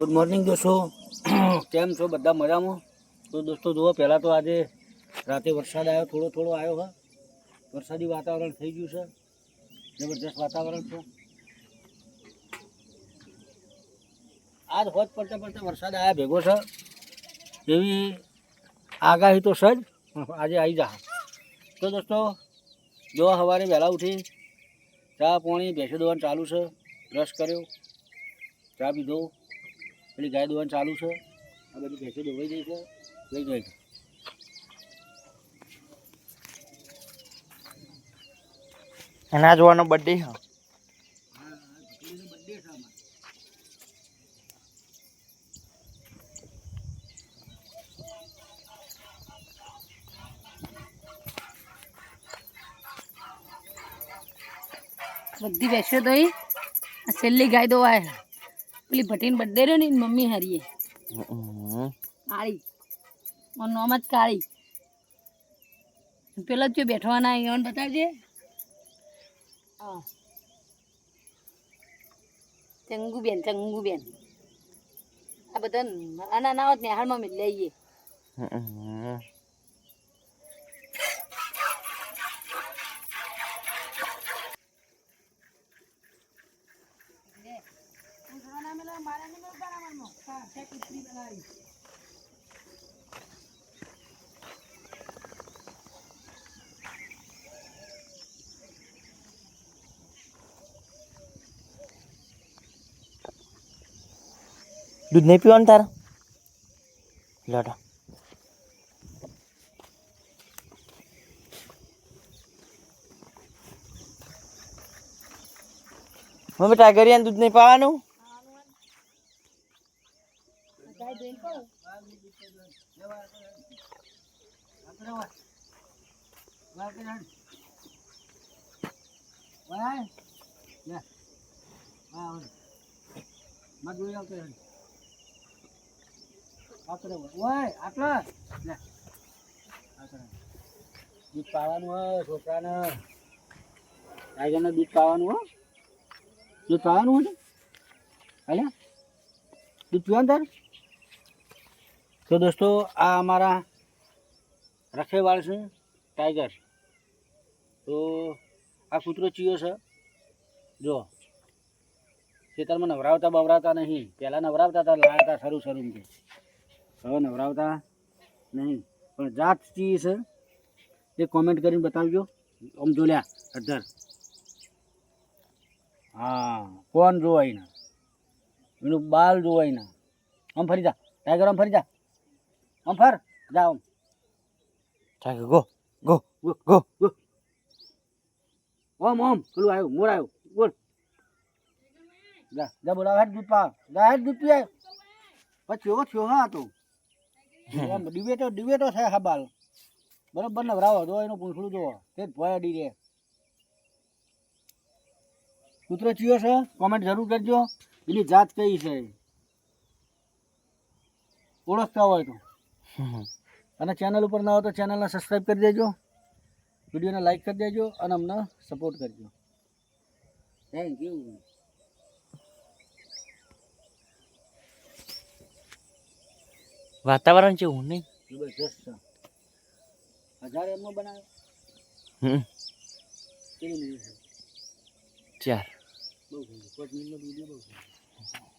Good morning દોસ્તો. કેમ છો? બધા મજામાં? તો દોસ્તો, જુઓ, પહેલાં તો આજે રાતે વરસાદ આવ્યો, થોડો થોડો આવ્યો, હા. વરસાદી વાતાવરણ થઈ ગયું છે. જબરજસ્ત વાતાવરણ છે. આજ હોત પડતા પડતા વરસાદ આવ્યા ભેગો છે. એવી આગાહી તો સજ આજે આવી જા. તો દોસ્તો જો સવારે વહેલા ઉઠી ચા પાણી, ભેંસો દોવાનું ચાલુ છે. બ્રશ કર્યો. ચા પીધો. પેલી ગાય દોવાનું ચાલુ છે. આ બધી ભેંસો દોવાઈ ગઈ છે. લઈ જાય છે એના જોવાનો બર્થડે છે. બધી બેસ્યો તો ઈ છેલ્લી ગાય દો આય પેલી ભટીન બર્થડે રહ્યો ને એની મમ્મી હારીએ. કાળી. મારું નામ જ કાળી. પેલો જો બેઠવાના અહીંયા બતાવજે. હા. ચંગુ બેન આ બધા આના ના હોત ને હાલમાં લઈએ. દૂધ નહીં પીવાનું તારે? લાડો મમ્મી ટાગરિયાને દૂધ નહીં પાવાનું? દૂધ પાવાનું હોય છોકરાને ટાઈગરને દૂધ પાવાનું હો દૂધ પાવાનું હોય હાલે દૂધ પીવાનું તાર તો દોસ્તો, આ અમારા રખેવાળ છે, ટાઈગર. તો આ કૂતરો ચિયો છે. જો, ખેતરમાં નવરાવતા બવરાવતા નહીં, પહેલાં નવરાવતા હતા લાવતા શરૂ શરૂ કે. હવે નવરાવતા નહીં. પણ જાત ચી છે. એ કોમેન્ટ કરીને બતાવજો. આમ જોલ્યા અધર હા, કોણ જોવાય ના? એનું બાલ જોવાય ના. આમ ફરી જા, ટાઈગર, આમ ફરી જા. આમ ફર જા આમ. Tiger go go go go. ઓમ ઓમ પેલું આવ્યું મોર આવ્યું. બોલ. જા જા બોલાવ હેડ દૂધ પાવ જા હેડ દૂધ પીએ પછી ઓછો થયો હા તો. ડિબેટો ડિબેટો છે હા બાલ. બરોબર નવરાવો જો એનું પૂંછડું જોવો તે જ ભય અડી રહે કૂતરો ચિયો છે કોમેન્ટ જરૂર કરજો. એની જાત કઈ છે? ઓળખતા હોય તો. અને ચેનલ ઉપર ના હોય તો ચેનલને સબસ્ક્રાઈબ કરી દેજો વિડીયોને લાઈક કરી દેજો અને અમને સપોર્ટ કરજો થેન્ક યુ વાતાવરણ કેવું નહીં જબરજસ્ત છે હજાર એમનો બનાવ્યો હમ કેવી મિનિટ છે ચાર બહુ થઈ ગયું પાંચ મિનિટનો વિડીયો બહુ થઈ ગયો